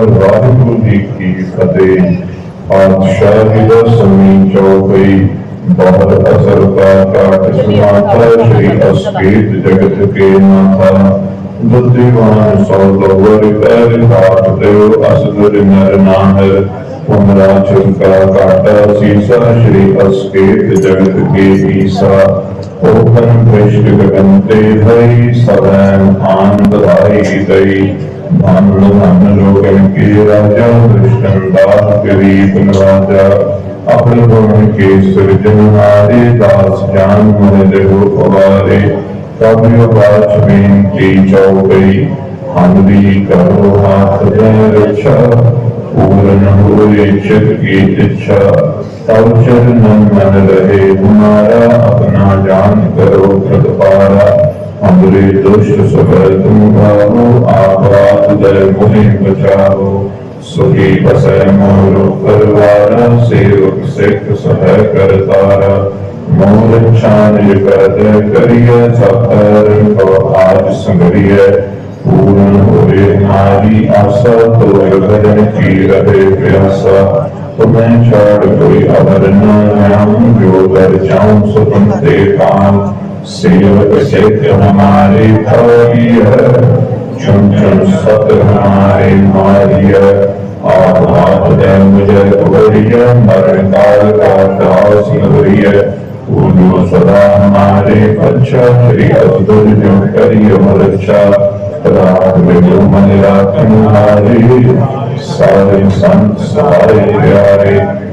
راہب جی کی فتح آج کا اپنا جان کرو پارا حضرت دوش سبتما آباد در مہم بچاؤ سخی بسے مور پروارا سیوک سکھ سہ کرتارا مور شان جگت کریا سفر کو آج سنگریا پورن ہوئے ہماری آسا، تو گھر کی جی رہے پیاسا۔ تمہیں چھاڑ کوئی عبر نہ جو در جاؤں سکن تے کام سیوک سیت ہمارے ہے چن چن ست ہمارے ہے آپ آپ دے مجھے بھری ہے کال کا تاس ہے اولو صدا ہمارے بچہ شری عبدال جو کری مرچہ رات میں جو من رات ہمارے سارے سنت، سارے پیارے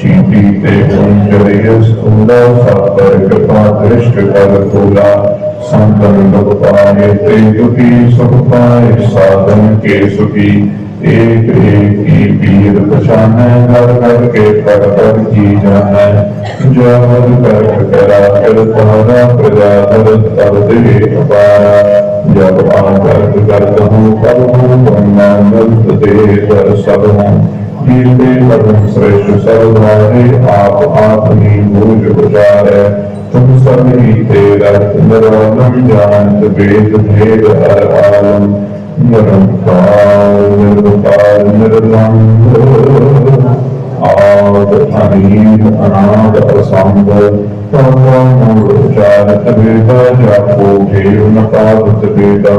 چیپیتے کنجریس تندہ سپر کپا درشت کل کھولا سنتن لپائے تیجتی سپائے سادن کے سکی ایک ایکی کی پیر پچانے گھر گھر کے پر پر کی جانے جاہر کر کرا کر تہرا پرجا پر ترد ایک پارا جب آ کر کرتا ہوں پر ہوں بننا ملت دے پر سب ہوں۔ پیتے قدم سرش سلوارے آپ آپ ہی بوجھ بچارے تم سب ہی تیرا نرونم جانت بید بھید ہر عالم نرم کال نرم کال نرم آد حمید اناد اسامد تمام مرچار تبیدہ جاپو بھیو نقاب تبیدہ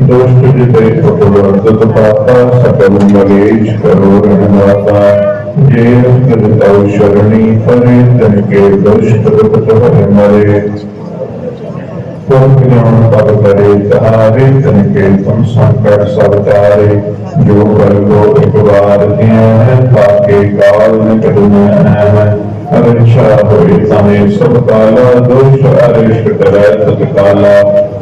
دوست کی تیری خطور عزت پاتا سکر ملیج کرو رہنا تا جیس کرتا و شرنی فرے تن کے دوست رکھتا ہے مرے کوئی نام پر کرے تہارے تن کے تم سنکر سبتارے جو پر کو اکبار دیا ہے پاکے کال میں کرنے ہیں ارشاہ ہوئی تانے سب کالا دوش ارشت رہت کالا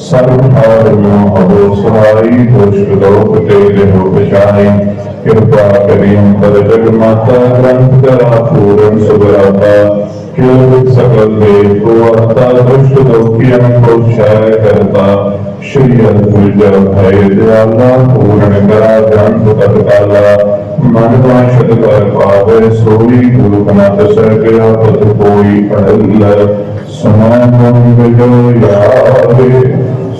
سب اور پورن کرا جانت تتکالا من باشد کر پاوے، سوئی گروپنا تسر گیا پت کوئی پڑھل۔ سمان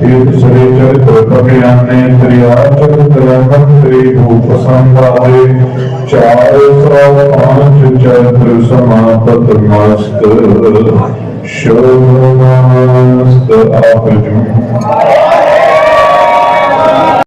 چرتر کرو پسند چار سو پانچ چھ مست آ